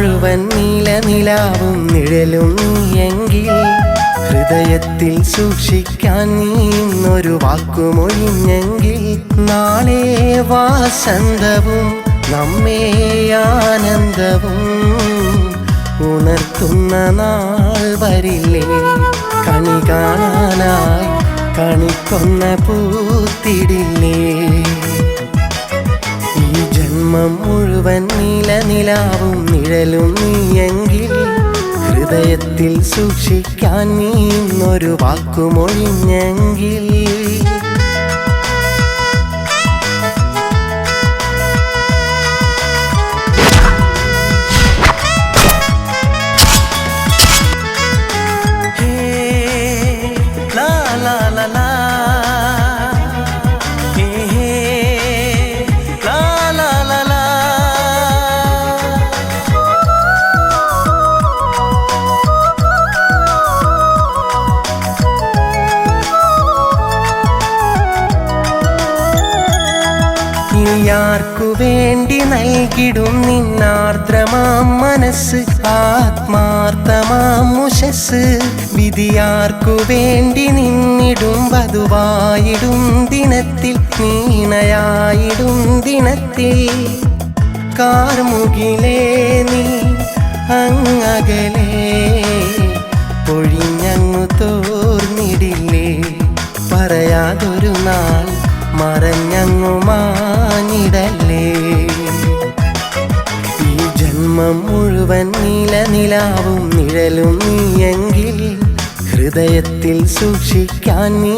നിലാവും നിഴലും നീയെങ്കിൽ ഹൃദയത്തിൽ സൂക്ഷിക്കാൻ നീന്നൊരു വാക്കുമൊഴിഞ്ഞെങ്കിൽ നാളെ വാസന്തവും നമ്മേ ആനന്ദവും ഉണർത്തുന്ന നാൾ വരില്ലേ? കണി കാണാനായി കണിക്കൊന്ന പൂത്തിടില്ലേ ജന്മം മുഴുവൻ നിലനിലാവും നിഴലും നീയെങ്കിൽ. ഹൃദയത്തിൽ സൂക്ഷിക്കാൻ നീ ഇന്നൊരു വാക്കുമൊഴിഞ്ഞെങ്കിൽ. ആർക്കു വേണ്ടി നൽകിടും നിന്നാർദ്രമാം മനസ്സ് ആത്മാർത്ഥമാം മുഷസ് വിധിയാർക്കു വേണ്ടി നിന്നിടും വധുവായിടും ദിനത്തിൽ നീണയായിടും ദിനത്തിൽ. കാർമുകിലേ നീ അങ്ങകലേ പൊഴിഞ്ഞങ്ങു തോർന്നിടില്ലേ. പറയാതൊരു നാൾ മറഞ്ഞങ്ങു നിലനിലാവും നിഴലും നീയെങ്കിൽ ഹൃദയത്തിൽ സൂക്ഷിക്കാൻ നീ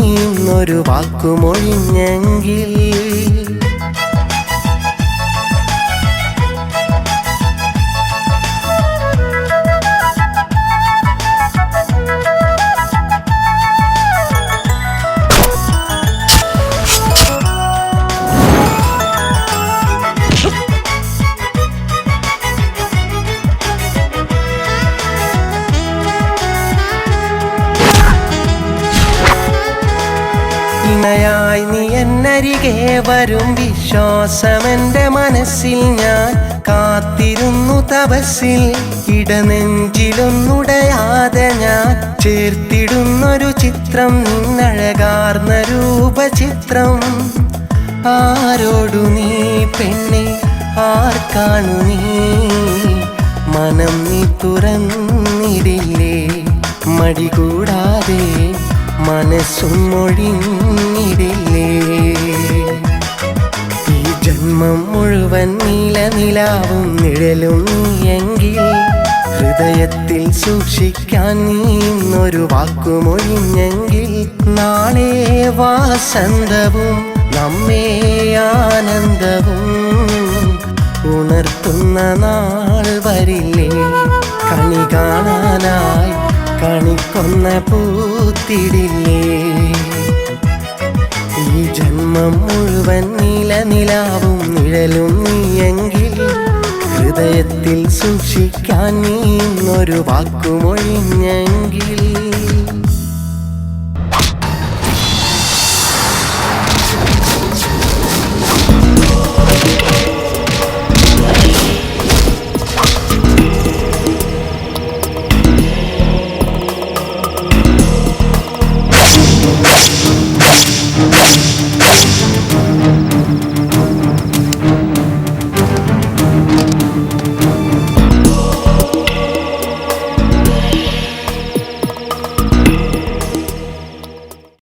ഒരു വാക്കുമൊഴിഞ്ഞെങ്കിൽ ഇണയായി നീ എന്നരികെ വരും വിശ്വാസമെന്റെ മനസ്സിൽ ഞാൻ കാത്തിരുന്നു തപസ്സിൽ. ഇടനെഞ്ചിലൊന്നുടയാതെ ഞാൻ ചേർത്തിടുന്നൊരു ചിത്രം നിന്നഴകാർന്ന രൂപചിത്രം. ആരോടു നീ പെണ്ണെ ആർക്കാണു നീ? മനം നീ തുറന്നിടില്ലേ? മടി കൂടാതെ മനസ്സും മൊഴിഞ്ഞിരില്ലേ ഈ ജന്മം മുഴുവൻ നിലനിലാവും നിഴലും നീയെങ്കിൽ ഹൃദയത്തിൽ സൂക്ഷിക്കാൻ നീന്നൊരു വാക്കുമൊഴിഞ്ഞെങ്കിൽ നാളെ വാസന്തവും നമ്മെ ആനന്ദവും ഉണർത്തുന്ന നാൾ വരില്ലേ? കണി കാണാനായി കണിക്കൊന്ന പൂത്തിടില്ലേ? ഈ ജന്മം മുഴുവൻ നിലനിലാവും നിഴലും നീയെങ്കിൽ ഹൃദയത്തിൽ സൂക്ഷിക്കാൻ നീ ഇന്നൊരു വാക്കുമൊഴിഞ്ഞെങ്കിൽ